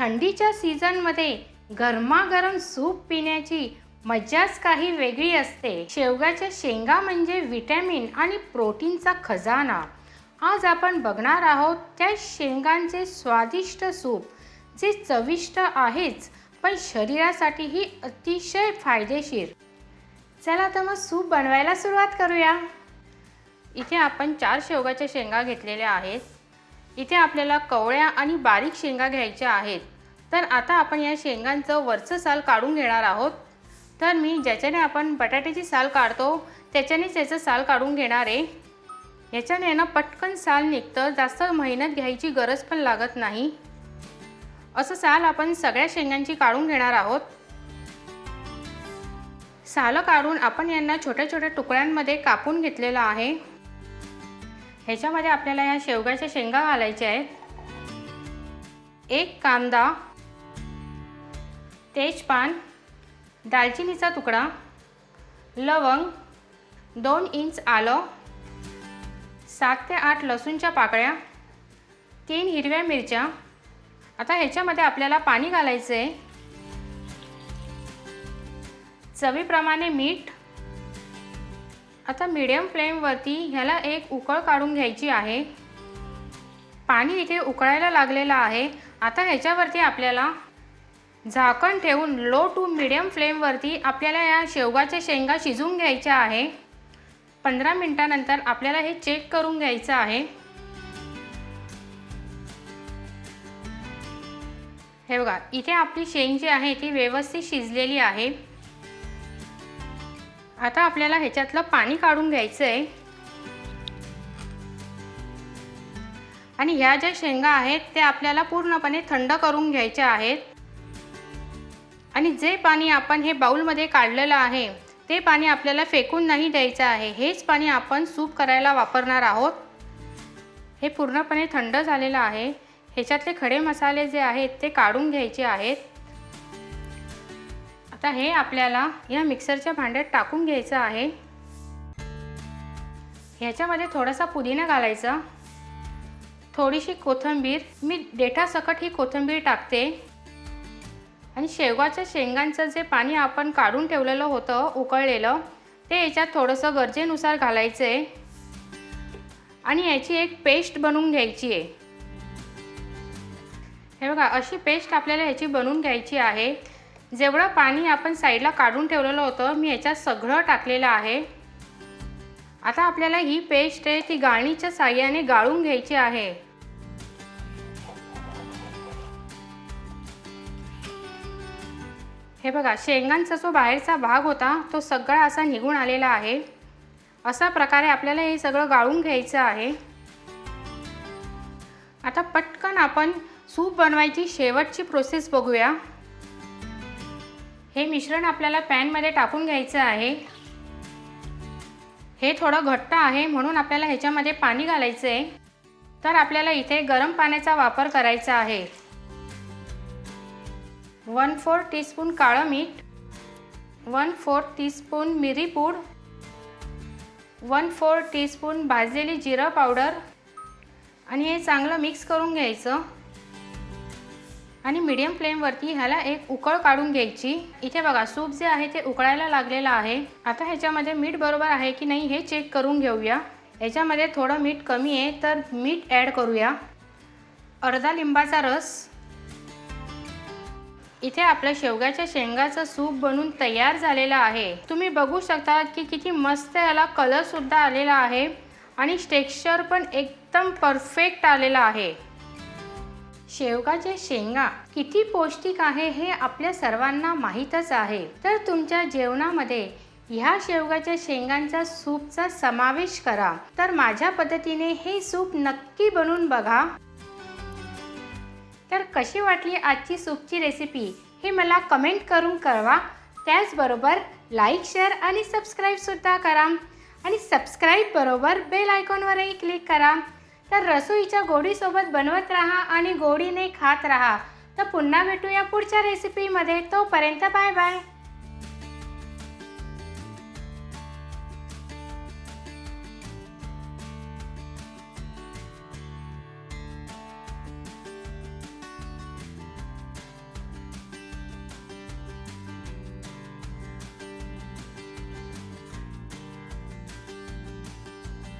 थंडीच्या सीझनमध्ये गरमागरम सूप पिण्याची मज्जाच काही वेगळी असते. शेवगाच्या शेंगा म्हणजे विटॅमिन आणि प्रोटीनचा खजाना. आज आपण बघणार आहोत त्या शेंगांचे स्वादिष्ट सूप जे चविष्ट आहेच पण शरीरासाठीही अतिशय फायदेशीर. चला तर मग सूप बनवायला सुरुवात करूया. इथे आपण चार शेवगाच्या शेंगा घेतलेल्या आहेत. इथे आपल्याला कवळ्या आणि बारीक शेंगा घ्यायच्या आहेत. तर आता आपण या शेंगांचं वरचं साल काढून घेणार आहोत. तर मी ज्याच्याने आपण बटाट्याची साल काढतो त्याच्यानेच याचं साल काढून घेणार आहे. याच्याने ना पटकन साल निघतं जास्त मेहनत घ्यायची गरज पण लागत नाही. असं साल आपण सगळ्या शेंगांची काढून घेणार आहोत. सालं काढून आपण यांना छोट्या छोट्या तुकड्यांमध्ये कापून घेतलेलं आहे. ह्याच्यामध्ये आपल्याला या शेवगाच्या शेंगा घालायच्या आहेत. एक कांदा तेजपान दालचिनीचा तुकडा लवंग दोन इंच आलं सात ते आठ लसूणच्या पाकळ्या तीन हिरव्या मिरच्या. आता ह्याच्यामध्ये आपल्याला पाणी घालायचं आहे चवीप्रमाणे मीठ आता मीडियम फ्लेमवरती ह्याला एक उकळ काढून घ्यायची आहे. पाणी इथे उकळायला लागलेलं आहे. आता ह्याच्यावरती आपल्याला झाकण ठेवून लो टू मिडियम फ्लेमवरती आपल्याला या शेवगाच्या शेंगा शिजवून घ्यायच्या आहे. पंधरा मिनटानंतर आपल्याला हे चेक करून घ्यायचं आहे. हे बघा इथे आपली शेंग जी आहे ती व्यवस्थित शिजलेली आहे. आता आपल्याला ह्याच्यातलं पाणी काढून घ्यायचं आहे आणि ह्या ज्या शेंगा आहेत ते आपल्याला पूर्णपणे थंड करून घ्यायच्या आहेत. आणि जे पाणी आपण हे बाऊलमध्ये काढलेलं आहे ते पाणी आपल्याला फेकून नाही द्यायचं आहे. हेच पाणी आपण सूप करायला वापरणार आहोत. हे पूर्णपणे थंड झालेलं आहे. ह्याच्यातले खडे मसाले जे आहेत ते काढून घ्यायचे आहेत. आता हे आपल्याला या मिक्सरच्या भांड्यात टाकून घ्यायचं आहे. ह्याच्यामध्ये थोडासा पुदिना घालायचा. थोडीशी कोथिंबीर मी देठासकट ही कोथिंबीर टाकते. आणि शेवगाच्या शेंगांचं जे पाणी आपण काढून ठेवलेलं होतं उकळलेलं ते याच्यात थोडंसं गरजेनुसार घालायचं. आहे आणि याची एक पेस्ट बनवून घ्यायची आहे. हे बघा अशी पेस्ट आपल्याला ह्याची बनवून घ्यायची आहे. जेवढं पाणी आपण साईडला काढून ठेवलेलं होतं मी याच्यात सगळं टाकलेलं आहे. आता आपल्याला ही पेस्ट आहे ती गाळणीच्या साह्याने गाळून घ्यायची आहे. हे बघा शेंगांचा जो बाहेरचा भाग होता तो सगळा असा निघून आलेला आहे. अशा प्रकारे आपल्याला हे सगळं गाळून घ्यायचं आहे. आता पटकन आपण सूप बनवायची शेवटची प्रोसेस बघूया. हे मिश्रण आपल्याला पॅनमध्ये टाकून घ्यायचं आहे. हे थोडं घट्ट आहे म्हणून आपल्याला ह्याच्यामध्ये पाणी घालायचं आहे तर आपल्याला इथे गरम पाण्याचा वापर करायचा आहे. वन फोर टीस्पून काळं मीठ. वन फोर टीस्पून मिरी पूड. वन फोर टीस्पून भाजलेली जिरं पावडर. आणि हे चांगलं मिक्स करून घ्यायचं. आणि मीडियम फ्लेमवरती ह्याला एक उकळ काढून घ्यायची. इथे बघा सूप जे आहे ते उकळायला लागलेलं आहे. आता ह्याच्यामध्ये मीठ बरोबर आहे की नाही हे चेक करून घेऊया. ह्याच्यामध्ये थोडं मीठ कमी आहे तर मीठ ॲड करूया. अर्धा लिंबाचा रस. इथे आपल्या शेवग्याच्या शेंगाचं सूप बनून तयार झालेलं आहे. तुम्ही बघू शकता की किती मस्त याला कलरसुद्धा आलेला आहे. आणि टेक्स्चर पण एकदम परफेक्ट आलेलं आहे. शेवगाचे शेंगा किती पौष्टिक आहे हे आपल्या सर्वांना माहीतच आहे. तर तुमच्या जेवणामध्ये ह्या शेवगाच्या शेंगांचा सूपचा समावेश करा. तर माझ्या पद्धतीने हे सूप नक्की बनवून बघा. तर कशी वाटली आजची सूपची रेसिपी हे मला कमेंट करून कळवा. त्याचबरोबर लाईक शेअर आणि सबस्क्राईबसुद्धा करा. आणि सबस्क्राईब बरोबर बेल आयकॉनवरही क्लिक करा. तर रसोईच्या गोडीसोबत बनवत राहा आणि गोडीने खात राहा. तर पुन्हा भेटूया पुढच्या रेसिपीमध्ये तोपर्यंत बाय बाय